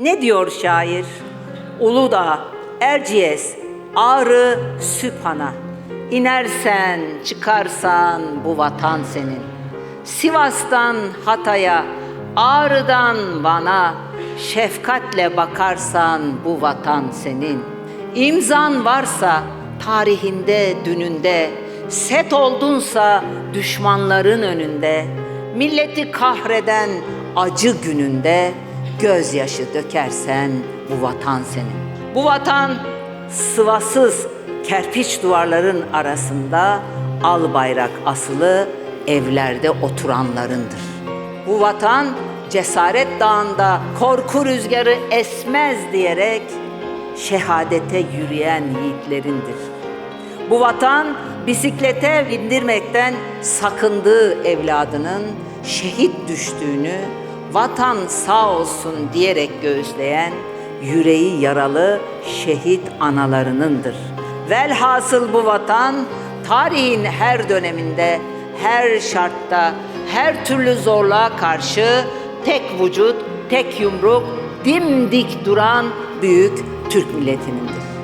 Ne diyor şair? Uludağ, Erciyes, Ağrı, Süphan'a. İnersen, çıkarsan bu vatan senin. Sivas'tan Hatay'a, Ağrı'dan Van'a, şefkatle bakarsan bu vatan senin. İmzan varsa tarihinde, dününde, set oldunsa düşmanların önünde, milleti kahreden acı gününde gözyaşı dökersen bu vatan senin. Bu vatan sıvasız kerpiç duvarların arasında al bayrak asılı evlerde oturanlarındır. Bu vatan cesaret dağında korku rüzgarı esmez diyerek şehadete yürüyen yiğitlerindir. Bu vatan bisiklete bindirmekten sakındığı evladının şehit düştüğünü vatan sağ olsun diyerek göğüsleyen yüreği yaralı şehit analarınındır. Velhasıl bu vatan tarihin her döneminde, her şartta, her türlü zorluğa karşı tek vücut, tek yumruk, dimdik duran büyük Türk milletinindir.